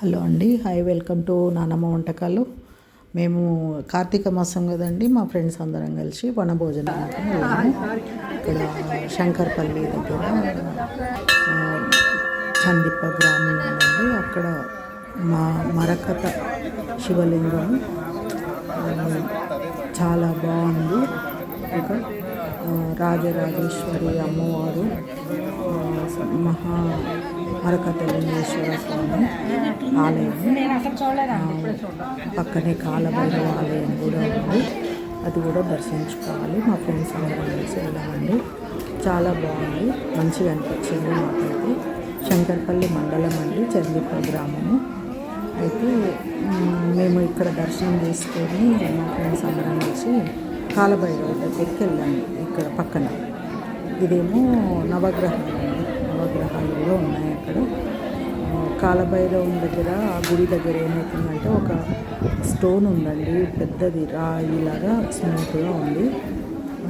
Hello అండి hi welcome to నానమ్మ వంటకాలు. మేము కార్తీక మాసం కదండి మా ఫ్రెండ్స్ అందరం కలిసి వనభోజనానికి వెళ్ళాము. ఇక్కడ శంకర్పల్లి దగ్గర చందిప్ప గ్రామం ఉందండి. అక్కడ మా మరకత శివలింగం చాలా బాగుంది. ఇక రాజరాజేశ్వరి అమ్మవారు మహా మరకతలింగేశ్వర స్వామి ఆలయం. పక్కనే కాలభైరవ ఆలయం కూడా ఉంది. అది కూడా దర్శించుకోవాలి. మా ఫ్రెండ్స్ అందరం కలిసి వెళ్ళామండి చాలా బాగుంది. మంచిగా అనిపించింది మాకైతే. శంకర్పల్లి మండలం అండి చందిప్ప గ్రామము. అయితే మేము ఇక్కడ దర్శనం చేసుకొని మా ఫ్రెండ్స్ అందరం కలిసి కాలభైరవ దగ్గరికి వెళ్ళాము ఇక్కడ పక్కన. ఇదేమో నవగ్రహం. నవగ్రహాలు కూడా ఉన్నాయి అక్కడ. కాలభైరవం దగ్గర ఆ గుడి దగ్గర ఏమవుతుందంటే ఒక స్టోన్ ఉందండి. పెద్దది రాయిలాగా స్మూత్గా ఉంది.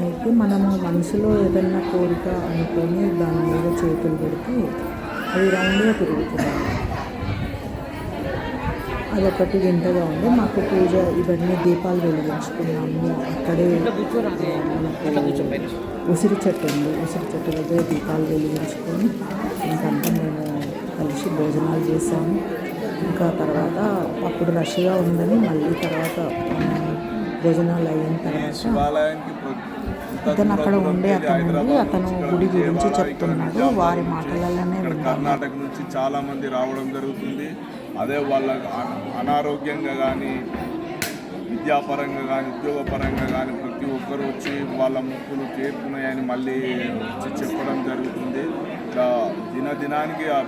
అయితే మనము మనసులో ఏదన్నా కోరిక అనుకొని దాని మీద చేతులు పెడితే అది రౌండ్గా తిరుగుతుంది. అదొకటి వింతగా ఉంది. మాకు పూజ ఇవన్నీ దీపాలు వెలిగించుకున్నాము. అక్కడే ఉసిరి చెట్టు ఉంది. ఉసిరి చెట్టు దగ్గర దీపాలు వెలిగించుకొని ఇంకంతా మేము కలిసి భోజనాలు చేసాము. ఇంకా తర్వాత అప్పుడు రష్గా ఉందని మళ్ళీ తర్వాత భోజనాలు అయిన తర్వాత అతను అక్కడ ఉండే అతను అతను గుడి గురించి చెప్తున్నాడు. వారి మాటలలోనే కర్ణాటక నుంచి చాలా మంది రావడం జరుగుతుంది. అదే వాళ్ళ అన- అనారోగ్యంగా కానీ విద్యాపరంగా కానీ ఉద్యోగపరంగా కానీ ప్రతి ఒక్కరు వచ్చి వాళ్ళ ముక్కులు తీర్పున్నాయని మళ్ళీ వచ్చి చెప్పడం జరుగుతుంది. దినదినానికి ఆ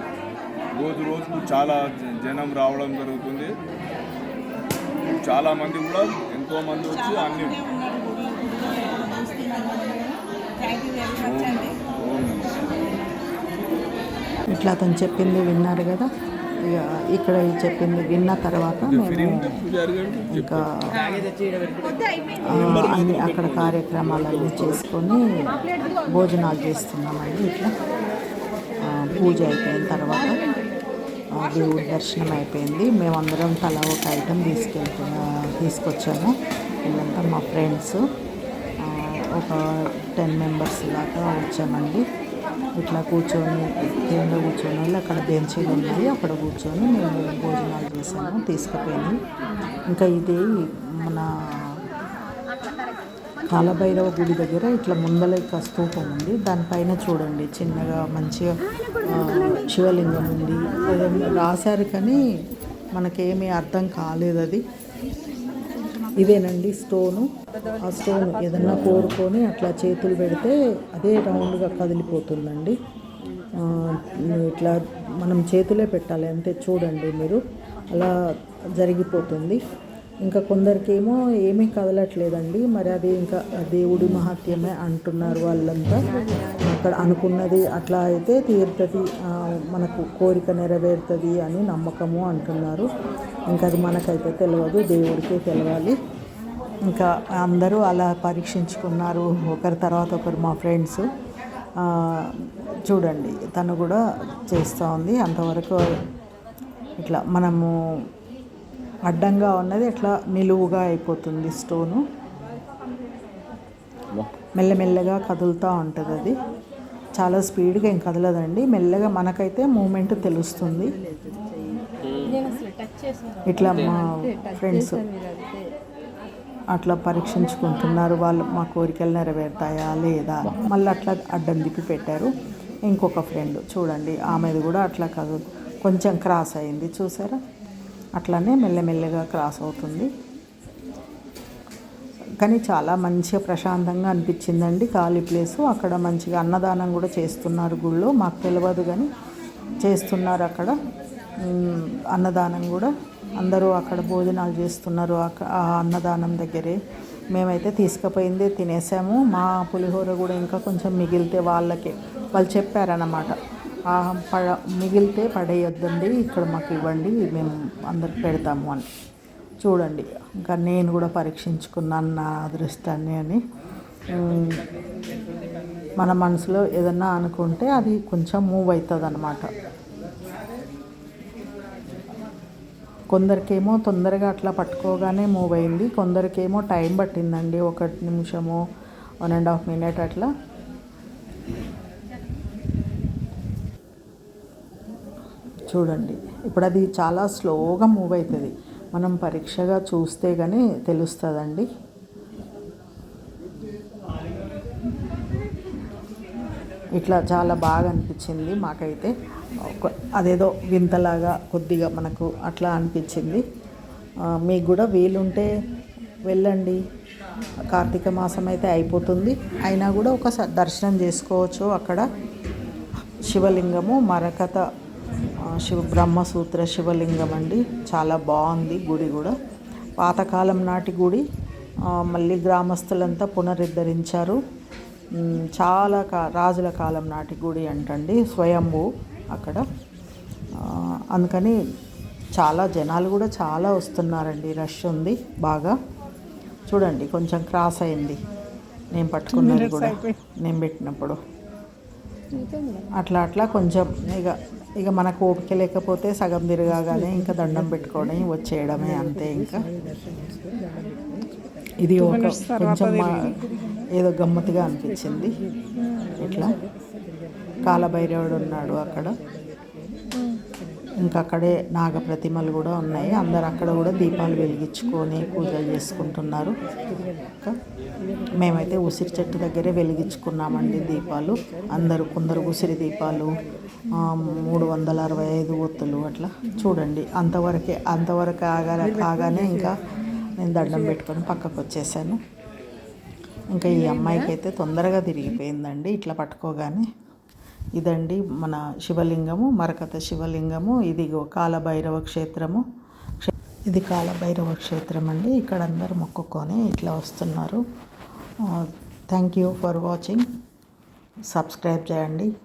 రోజు రోజుకు చాలా జ- జనం రావడం జరుగుతుంది. చాలా మంది కూడా ఎంతో మంది వచ్చి అన్ని ఇట్లా అతను చెప్పింది విన్నారు కదా. ఇక్కడ చెప్పింది విన్న తర్వాత మేము ఇంకా అన్ని అక్కడ కార్యక్రమాలన్నీ చేసుకొని భోజనాలు చేస్తున్నామండి ఇట్లా. పూజ అయిపోయిన తర్వాత దేవుడి దర్శనం అయిపోయింది. మేమందరం తలా ఒక ఐటెం తీసుకెళ్తున్నా తీసుకొచ్చాము. వీళ్ళంతా మా ఫ్రెండ్స్ ఒక టెన్ మెంబర్స్ దాకా వచ్చామండి. ఇట్లా కూర్చొని కూర్చొని వాళ్ళు అక్కడ బెంచీలు ఉన్నాయి. అక్కడ కూర్చొని మేము భోజనాలు చేసాము తీసుకుపోయింది ఇంకా ఇది మన కాలభైరవ గుడి దగ్గర ఇట్లా ముందల ఇక స్తూపం ఉంది. దానిపైన చూడండి చిన్నగా మంచిగా శివలింగం ఉంది. ఏదైనా రాశారు కానీ మనకేమీ అర్థం కాలేదు అది. ఇదేనండి స్టోను. ఆ స్టోన్ ఏదన్నా కోరుకొని అట్లా చేతులు పెడితే అదే రౌండ్గా కదిలిపోతుందండి. ఇట్లా మనం చేతులే పెట్టాలి. అంతే చూడండి మీరు. అలా జరిగిపోతుంది. ఇంకా కొందరికేమో ఏమీ కదలట్లేదండి. మరి అది ఇంకా దేవుడి మహత్యమే అంటున్నారు వాళ్ళంతా. అక్కడ అనుకున్నది అట్లా అయితే తీరుతుంది మనకు కోరిక నెరవేరుతుంది అని నమ్మకము అంటున్నారు. ఇంకా అది మనకైతే తెలియదు దేవుడికే తెలవాలి. ఇంకా అందరూ అలా పరీక్షించుకున్నారు. ఒకరి తర్వాత ఒకరు మా ఫ్రెండ్స్. చూడండి తను కూడా చేస్తూ ఉంది. అంతవరకు ఇట్లా మనము అడ్డంగా ఉన్నది ఇట్లా నిలువుగా అయిపోతుంది స్టోను. మెల్లమెల్లగా కదులుతూ ఉంటుంది అది. చాలా స్పీడ్గా ఏం కదలదండి. మెల్లగా మనకైతే మూమెంట్ తెలుస్తుంది. ఇట్లా మా ఫ్రెండ్స్ అట్లా పరీక్షించుకుంటున్నారు. వాళ్ళు మా కోరికలు నెరవేరుతాయా లేదా? మళ్ళీ అట్లా అడ్డం తిప్పి పెట్టారు. ఇంకొక ఫ్రెండ్ చూడండి ఆమెది కూడా అట్లా కాదు. కొంచెం క్రాస్ అయింది చూసారా? అట్లానే మెల్లమెల్లగా క్రాస్ అవుతుంది. కానీ చాలా మంచిగా ప్రశాంతంగా అనిపించిందండి ఖాళీ ప్లేసు అక్కడ మంచిగా అన్నదానం కూడా చేస్తున్నారు గుళ్ళో. మాకు తెలియదు కానీ చేస్తున్నారు అక్కడ. అన్నదానం కూడా. అందరూ అక్కడ భోజనాలు చేస్తున్నారు అక్క- ఆ అన్నదానం దగ్గరే. మేమైతే తీసుకుపోయింది తినేసాము. మా పులిహోర కూడా ఇంకా కొంచెం మిగిలితే వాళ్ళకే. వాళ్ళు చెప్పారన్నమాట పడ మిగిలితే పడేయొద్దండి ఇక్కడ మాకు ఇవ్వండి మేము అందరికి పెడతాము అని. చూడండి ఇంకా నేను కూడా పరీక్షించుకున్నాను నా అదృష్టాన్ని అని. మన మనసులో ఏదన్నా అనుకుంటే అది కొంచెం మూవ్ అవుతుంది అనమాట కొందరికేమో తొందరగా అట్లా పట్టుకోగానే మూవ్ అయింది. కొందరికేమో టైం పట్టిందండి. ఒక నిమిషము వన్ అండ్ హాఫ్ మినిట్ అట్లా. చూడండి ఇప్పుడు అది చాలా స్లోగా మూవ్ అవుతుంది. మనం పరీక్షగా చూస్తే కానీ తెలుస్తుందండి. ఇట్లా చాలా బాగా అనిపించింది మాకైతే అదేదో వింతలాగా కొద్దిగా మనకు అట్లా అనిపించింది. మీకు కూడా వీలుంటే వెళ్ళండి. కార్తీక మాసం అయితే అయిపోతుంది. అయినా కూడా ఒకసారి దర్శనం చేసుకోవచ్చు అక్కడ. శివలింగము మరకత శివ బ్రహ్మసూత్ర శివలింగం అండి. చాలా బాగుంది గుడి కూడా. పాతకాలం నాటి గుడి మళ్ళీ గ్రామస్తులంతా పునరుద్ధరించారు. చాలా కా రాజుల కాలం నాటి గుడి అంటండి స్వయంభూ అక్కడ. అందుకని చాలా జనాలు కూడా చాలా వస్తున్నారండి రష్ ఉంది బాగా. చూడండి కొంచెం క్రాస్ అయింది. నేను పట్టుకున్నది కూడా నేను పెట్టినప్పుడు. అట్లా అట్లా కొంచెం ఇక ఇక మనకు ఓపిక లేకపోతే సగం తిరగాగానే ఇంకా దండం పెట్టుకొని వచ్చేయడమే అంతే ఇంకా. ఇది ఒక కొంచెం ఏదో గమ్మత్తుగా అనిపించింది. ఇట్లా. కాలభైరవుడు ఉన్నాడు అక్కడ. ఇంకా అక్కడే నాగ ప్రతిమలు కూడా ఉన్నాయి. అందరు అక్కడ కూడా దీపాలు వెలిగించుకొని పూజలు చేసుకుంటున్నారు. ఇంకా మేమైతే ఉసిరి చెట్టు దగ్గరే వెలిగించుకున్నామండి దీపాలు. అందరూ కొందరు ఉసిరి దీపాలు మూడు వందల అరవై ఐదు ఒత్తులు అట్లా. చూడండి అంతవరకే అంతవరకు ఆగా కాగానే ఇంకా నేను దండం పెట్టుకొని పక్కకు వచ్చేసాను. ఇంకా ఈ అమ్మాయికి అయితే తొందరగా తిరిగిపోయిందండి ఇట్లా పట్టుకోగానే. ఇదండి మన శివలింగము మరకత శివలింగము ఇది కాలభైరవ క్షేత్రము. క్షే- ఇది కాలభైరవ క్షేత్రం అండి ఇక్కడ అందరు మొక్కుకొని ఇట్లా వస్తున్నారు. Thank you for watching subscribe చేయండి.